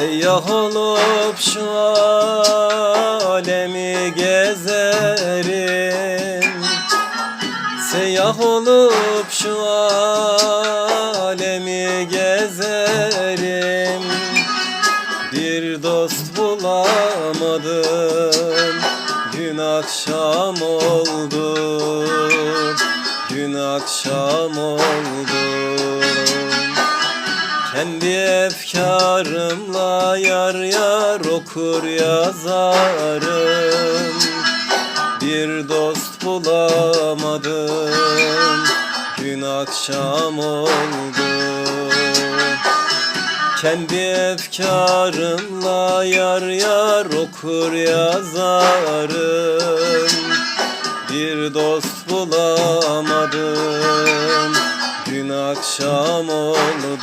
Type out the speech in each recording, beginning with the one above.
Seyyah olup şu alemi gezerim. Seyyah olup şu alemi gezerim. Bir dost bulamadım. Gün akşam oldu. Gün akşam oldu kendi efkarımla yar yar okur yazarım. Bir dost bulamadım Gün akşam oldu. Kendi efkarımla yar yar okur yazarım. Bir dost bulamadım akşam oldu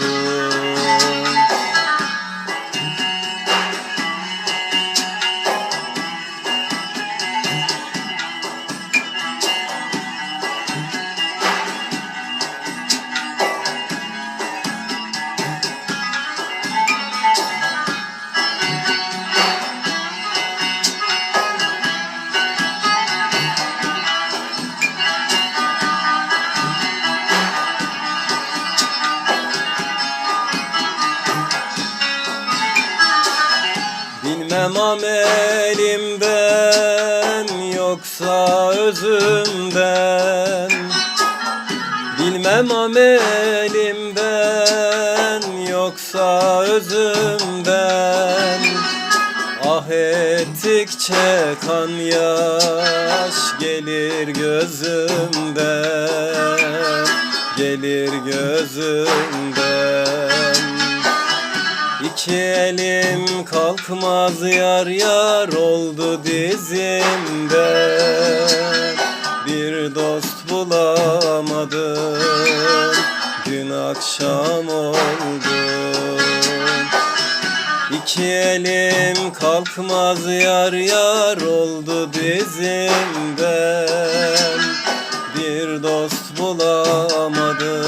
Bilmem amelimden yoksa özümden. Bilmem amelimden yoksa özümden. Ah ettikçe kan yaş gelir gözümden. Gelir gözümden İki elim kalkmaz yar yar oldu dizimden Bir dost bulamadım Gün akşam oldu. İki elim kalkmaz yar yar oldu dizimden Bir dost bulamadım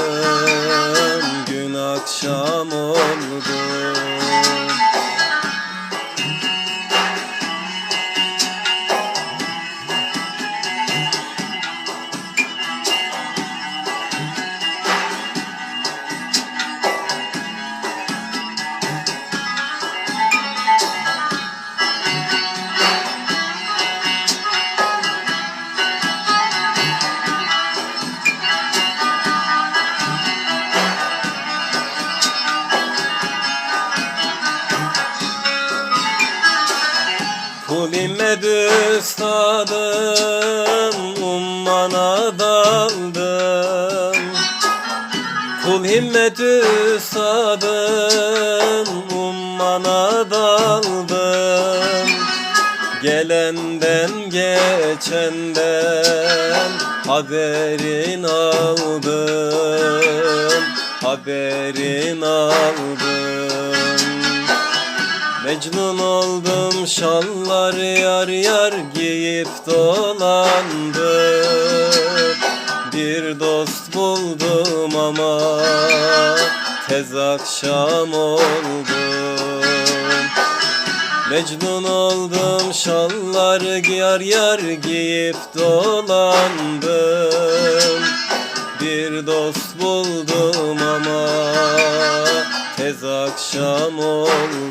Kulime üstadım ummana daldım Kul himmet üstadım ummana daldım Gelenden geçenden haberin aldım Haberin aldım Mecnun oldum şallar yar yar giyip dolandım Bir dost buldum ama tez akşam oldum Mecnun oldum şallar yar yar giyip dolandım Bir dost buldum ama tez akşam oldu